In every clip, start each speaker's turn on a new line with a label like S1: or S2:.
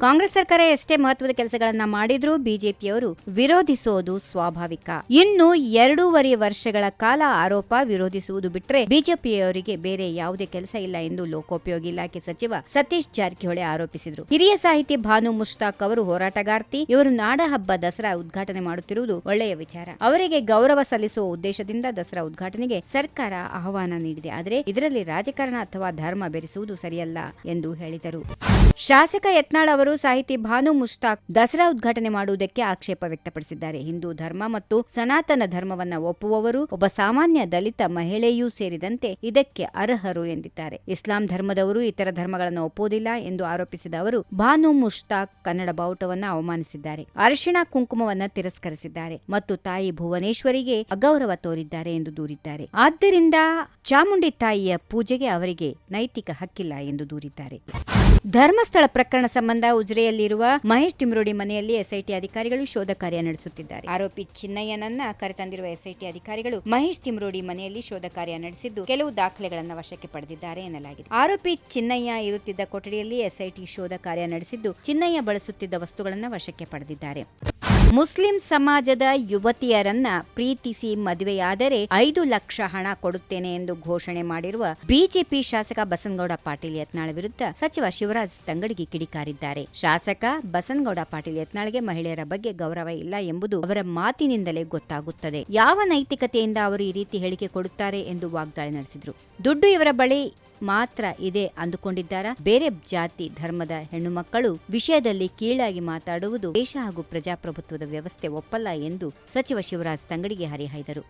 S1: Congress ಸರ್ಕಾರ ಎಷ್ಟೇ ಮಹತ್ವದ ಕೆಲಸಗಳನ್ನ ಮಾಡಿದ್ರೂ ಬಿಜೆಪಿಯವರು ವಿರೋಧಿಸೋದು ಸ್ವಾಭಾವಿಕ. ಇನ್ನು ಎರಡೂವರೆ ವರ್ಷಗಳ ಕಾಲ ಆರೋಪ ವಿರೋಧಿಸುವುದು ಬಿಟ್ರೆ ಬಿಜೆಪಿಯವರಿಗೆ ಬೇರೆ ಯಾವುದೇ ಕೆಲಸ ಇಲ್ಲ ಎಂದು ಲೋಕೋಪಯೋಗಿ ಇಲಾಖೆ ಸಚಿವ ಸತೀಶ್ ಜಾರಕಿಹೊಳಿ ಆರೋಪಿಸಿದರು. ಹಿರಿಯ ಸಾಹಿತಿ ಭಾನು ಮುಷ್ತಾಕ್ ಅವರು ಹೋರಾಟಗಾರ್ತಿ, ಇವರು ನಾಡಹಬ್ಬ ದಸರಾ ಉದ್ಘಾಟನೆ ಮಾಡುತ್ತಿರುವುದು ಒಳ್ಳೆಯ ವಿಚಾರ. ಅವರಿಗೆ ಗೌರವ ಸಲ್ಲಿಸುವ ಉದ್ದೇಶದಿಂದ ದಸರಾ ಉದ್ಘಾಟನೆಗೆ ಸರ್ಕಾರ ಆಹ್ವಾನ ನೀಡಿದೆ. ಆದರೆ ಇದರಲ್ಲಿ ರಾಜಕಾರಣ ಅಥವಾ ಧರ್ಮ ಬೆರೆಸುವುದು ಸರಿಯಲ್ಲ ಎಂದು ಹೇಳಿದರು. ಶಾಸಕ ಯತ್ನಾಳ್ ಅವರು ಸಾಹಿತಿ ಭಾನು ಮುಷ್ತಾಕ್ ದಸರಾ ಉದ್ಘಾಟನೆ ಮಾಡುವುದಕ್ಕೆ ಆಕ್ಷೇಪ ವ್ಯಕ್ತಪಡಿಸಿದ್ದಾರೆ. ಹಿಂದೂ ಧರ್ಮ ಮತ್ತು ಸನಾತನ ಧರ್ಮವನ್ನ ಒಪ್ಪುವವರು, ಒಬ್ಬ ಸಾಮಾನ್ಯ ದಲಿತ ಮಹಿಳೆಯೂ ಸೇರಿದಂತೆ ಇದಕ್ಕೆ ಅರ್ಹರು ಎಂದಿದ್ದಾರೆ. ಇಸ್ಲಾಂ ಧರ್ಮದವರು ಇತರ ಧರ್ಮಗಳನ್ನು ಒಪ್ಪುವುದಿಲ್ಲ ಎಂದು ಆರೋಪಿಸಿದ ಅವರು, ಭಾನು ಮುಷ್ತಾಕ್ ಕನ್ನಡ ಬಾವುಟವನ್ನ ಅವಮಾನಿಸಿದ್ದಾರೆ. ಅರಿಶಿಣ ಕುಂಕುಮವನ್ನ ತಿರಸ್ಕರಿಸಿದ್ದಾರೆ ಮತ್ತು ತಾಯಿ ಭುವನೇಶ್ವರಿಗೆ ಅಗೌರವ ತೋರಿದ್ದಾರೆ ಎಂದು ದೂರಿದ್ದಾರೆ. ಆದ್ದರಿಂದ ಚಾಮುಂಡಿ ತಾಯಿಯ ಪೂಜೆಗೆ ಅವರಿಗೆ ನೈತಿಕ ಹಕ್ಕಿಲ್ಲ ಎಂದು ದೂರಿದ್ದಾರೆ. ಧರ್ಮಸ್ಥಳ ಪ್ರಕರಣ ಸಂಬಂಧ ಉಜ್ರೆಯಲ್ಲಿರುವ ಮಹೇಶ್ ತಿಮ್ರೋಡಿ ಮನೆಯಲ್ಲಿ ಎಸ್ಐಟಿ ಅಧಿಕಾರಿಗಳು ಶೋಧ ಕಾರ್ಯ ನಡೆಸುತ್ತಿದ್ದಾರೆ. ಆರೋಪಿ ಚಿನ್ನಯ್ಯನನ್ನ ಕರೆತಂದಿರುವ ಎಸ್ಐಟಿ ಅಧಿಕಾರಿಗಳು ಮಹೇಶ್ ತಿಮ್ರೋಡಿ ಮನೆಯಲ್ಲಿ ಶೋಧ ಕಾರ್ಯ ನಡೆಸಿದ್ದು ಕೆಲವು ದಾಖಲೆಗಳನ್ನು ವಶಕ್ಕೆ ಪಡೆದಿದ್ದಾರೆ ಎನ್ನಲಾಗಿದೆ. ಆರೋಪಿ ಚಿನ್ನಯ್ಯ ಇರುತ್ತಿದ್ದ ಕೊಠಡಿಯಲ್ಲಿ ಎಸ್ಐಟಿ ಶೋಧ ಕಾರ್ಯ ನಡೆಸಿದ್ದು ಚಿನ್ನಯ್ಯ ಬಳಸುತ್ತಿದ್ದ ವಸ್ತುಗಳನ್ನು ವಶಕ್ಕೆ ಪಡೆದಿದ್ದಾರೆ. ಮುಸ್ಲಿಂ ಸಮಾಜದ ಯುವತಿಯರನ್ನ ಪ್ರೀತಿಸಿ ಮದುವೆಯಾದರೆ ಐದು ಲಕ್ಷ ಹಣ ಕೊಡುತ್ತೇನೆ ಎಂದು ಘೋಷಣೆ ಮಾಡಿರುವ ಬಿಜೆಪಿ ಶಾಸಕ ಬಸನಗೌಡ ಪಾಟೀಲ್ ಯತ್ನಾಳ್ ವಿರುದ್ಧ ಸಚಿವ ಶಿವರಾಜ್ ತಂಗಡಿಗೆ ಕಿಡಿಕಾರಿದ್ದಾರೆ. ಶಾಸಕ ಬಸನಗೌಡ ಪಾಟೀಲ್ ಯತ್ನಾಳ್ಗೆ ಮಹಿಳೆಯರ ಬಗ್ಗೆ ಗೌರವ ಇಲ್ಲ ಎಂಬುದು ಅವರ ಮಾತಿನಿಂದಲೇ ಗೊತ್ತಾಗುತ್ತದೆ. ಯಾವ ನೈತಿಕತೆಯಿಂದ ಅವರು ಈ ರೀತಿ ಹೇಳಿಕೆ ಕೊಡುತ್ತಾರೆ ಎಂದು ವಾಗ್ದಾಳಿ ನಡೆಸಿದರು. ದುಡ್ಡು ಇವರ ಬಳಿ ಮಾತ್ರ ಇದೆ ಅಂದುಕೊಂಡಿದ್ದಾರಾ? ಬೇರೆ ಜಾತಿ, ಧರ್ಮದ ಹೆಣ್ಣು ಮಕ್ಕಳು ವಿಷಯದಲ್ಲಿ ಕೀಳಾಗಿ ಮಾತಾಡುವುದು ದೇಶ ಹಾಗೂ ಪ್ರಜಾಪ್ರಭುತ್ವದ ವ್ಯವಸ್ಥೆ ಒಪ್ಪಲ್ಲ ಎಂದು ಸಚಿವ ಶಿವರಾಜ್ ತಂಗಡಿಗೆ ಹರಿಹಾಯ್ದರು.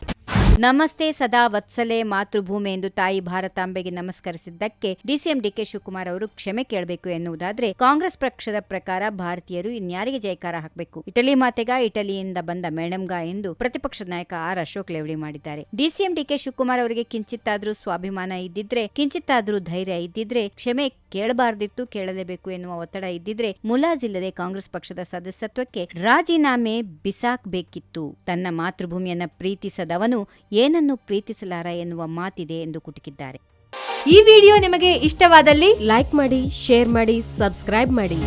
S1: ನಮಸ್ತೆ ಸದಾ ವತ್ಸಲೆ ಮಾತೃಭೂಮಿ ಎಂದು ತಾಯಿ ಭಾರತಾಂಬೆಗೆ ನಮಸ್ಕರಿಸಿದ್ದಕ್ಕೆ ಡಿಸಿಎಂ ಡಿಕೆ ಶಿವಕುಮಾರ್ ಅವರು ಕ್ಷಮೆ ಕೇಳಬೇಕು ಎನ್ನುವುದಾದ್ರೆ ಕಾಂಗ್ರೆಸ್ ಪಕ್ಷದ ಪ್ರಕಾರ ಭಾರತೀಯರು ಇನ್ಯಾರಿಗೆ ಜಯಕಾರ ಹಾಕಬೇಕು? ಇಟಲಿ ಮಾತೆಗ, ಇಟಲಿಯಿಂದ ಬಂದ ಮೇಡಮ್ಗ ಎಂದು ಪ್ರತಿಪಕ್ಷದ ನಾಯಕ ಆರ್ ಅಶೋಕ್ ಲೇವಡಿ ಮಾಡಿದ್ದಾರೆ. ಡಿಸಿಎಂ ಡಿಕೆ ಶಿವಕುಮಾರ್ ಅವರಿಗೆ ಕಿಂಚಿತ್ತಾದ್ರೂ ಸ್ವಾಭಿಮಾನ ಇದ್ದಿದ್ರೆ, ಕಿಂಚಿತ್ತಾದ್ರೂ ಧೈರ್ಯ ಇದ್ದಿದ್ರೆ ಕ್ಷಮೆ ಕೇಳಬಾರ್ದಿತ್ತು, ಕೇಳಲೇಬೇಕು ಎನ್ನುವ ಒತ್ತಡ ಇದ್ದಿದ್ರೆ ಮುಲಾಜಿಲ್ಲದೆ ಕಾಂಗ್ರೆಸ್ ಪಕ್ಷದ ಸದಸ್ಯತ್ವಕ್ಕೆ ರಾಜೀನಾಮೆ ಬಿಸಾಕ್ಬೇಕಿತ್ತು. ತನ್ನ ಮಾತೃಭೂಮಿಯನ್ನ ಪ್ರೀತಿಸದವನು ಏನನ್ನು ಪ್ರೀತಿಸಲಾರ ಎನ್ನುವ ಮಾತಿದೆ ಎಂದು ಕುಟುಕಿದ್ದಾರೆ.
S2: ಈ ವಿಡಿಯೋ ನಿಮಗೆ ಇಷ್ಟವಾದಲ್ಲಿ
S3: ಲೈಕ್ ಮಾಡಿ ಶೇರ್ ಮಾಡಿ ಸಬ್ಸ್ಕ್ರೈಬ್ ಮಾಡಿ.